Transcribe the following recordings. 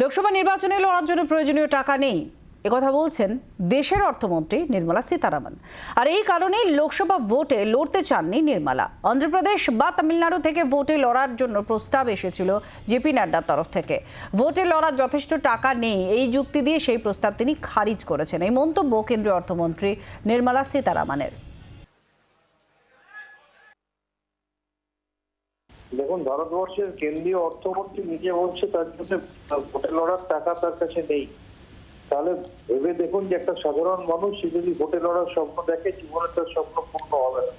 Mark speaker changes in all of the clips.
Speaker 1: লোকসভা নির্বাচনে লড়ার জন্য প্রয়োজনীয় টাকা নেই। একথা বলছেন দেশের অর্থমন্ত্রী নির্মলা সীতারামন। আর এই কারণেই লোকসভা ভোটে লড়তে চাননি নির্মলা। অন্ধ্রপ্রদেশ বা তামিলনাড়ু থেকে ভোটে লড়ার জন্য প্রস্তাব এসেছিল জেপি নাড্ডার তরফ থেকে। ভোটে লড়ার যথেষ্ট টাকা নেই, এই যুক্তি দিয়ে সেই প্রস্তাব তিনি খারিজ করেছেন। এই মন্তব্য কেন্দ্রীয় অর্থমন্ত্রী নির্মলা সীতারামনের।
Speaker 2: দেখুন, ভারতবর্ষের কেন্দ্রীয় অর্থমন্ত্রী নিজে বলছে তার জন্য ভোটে লড়ার টাকা তার কাছে নেই। তাহলে ভেবে দেখুন যে একটা সাধারণ মানুষ, সে যদি ভোটে লড়ার স্বপ্ন দেখে জীবনে তার স্বপ্ন পূর্ণ হবে না।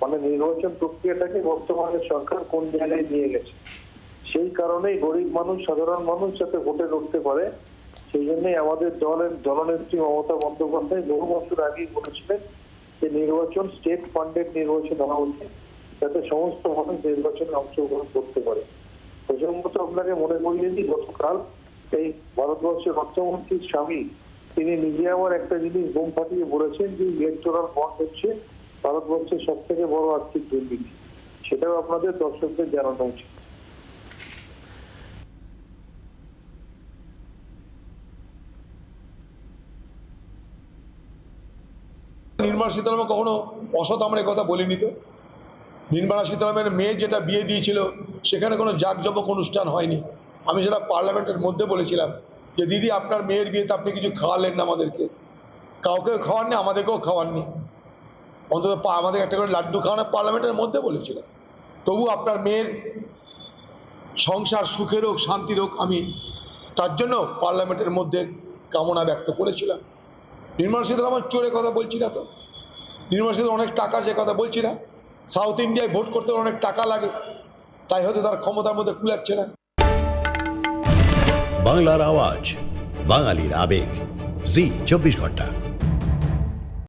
Speaker 2: মানে নির্বাচন প্রক্রিয়াটাকে বর্তমানে সরকার কোন জায়গায় নিয়ে গেছে? সেই কারণেই গরিব মানুষ, সাধারণ মানুষ যাতে ভোটে লড়তে পারে, সেই জন্যই আমাদের দলের জননেত্রী মমতা বন্দ্যোপাধ্যায় বহু বছর আগেই বলেছিলেন যে নির্বাচন স্টেট ফান্ডেড নির্বাচন হওয়া উচিত। যাতে সমস্ত মানুষ নির্বাচনে অংশগ্রহণ করতে পারে। প্রসঙ্গত আপনাকে মনে করিয়ে দিই, গতকাল এই ভারতবর্ষের অর্থমন্ত্রীর স্বামী, তিনি নিজে আবার একটা জিনিস বোম ফাটিয়ে বলেছেন যে ইলেকট্রাল বন্ড হচ্ছে ভারতবর্ষের সব থেকে বড় আর্থিক দুর্নীতি। সেটাও আপনাদের দর্শকদের জানানো উচিত।
Speaker 3: নির্মলা সীতারামন কখনো অসৎ আমরা কথা বলিনি তো? নির্মলা সীতারামের মেয়ে যেটা বিয়ে দিয়েছিল, সেখানে কোনো জাঁকজমক অনুষ্ঠান হয়নি। আমি সেটা পার্লামেন্টের মধ্যে বলেছিলাম যে, দিদি, আপনার মেয়ের বিয়েতে আপনি কিছু খাওয়ালেন না আমাদেরকে। কাউকেও খাওয়াননি, আমাদেরকেও খাওয়াননি। অন্তত আমাদের একটা করে লাড্ডু খাওয়ানো পার্লামেন্টের মধ্যে বলেছিলাম। তবু আপনার মেয়ের সংসার সুখের হোক, শান্তির হোক, আমি তার জন্য পার্লামেন্টের মধ্যে কামনা ব্যক্ত করেছিলাম। নির্মলা সীতারামন চোরে কথা বলছি না তো? নির্মলা সীতারামন অনেক টাকা যে কথা বলছি না? সাউথ ইন্ডিয়ায় ভোট করতে অনেক টাকা লাগে, তাই হয়তো তার ক্ষমতার মধ্যে কুলাচ্ছে না।
Speaker 4: বাংলার আওয়াজ, বাঙালির আবেগ, জি, চব্বিশ ঘণ্টা।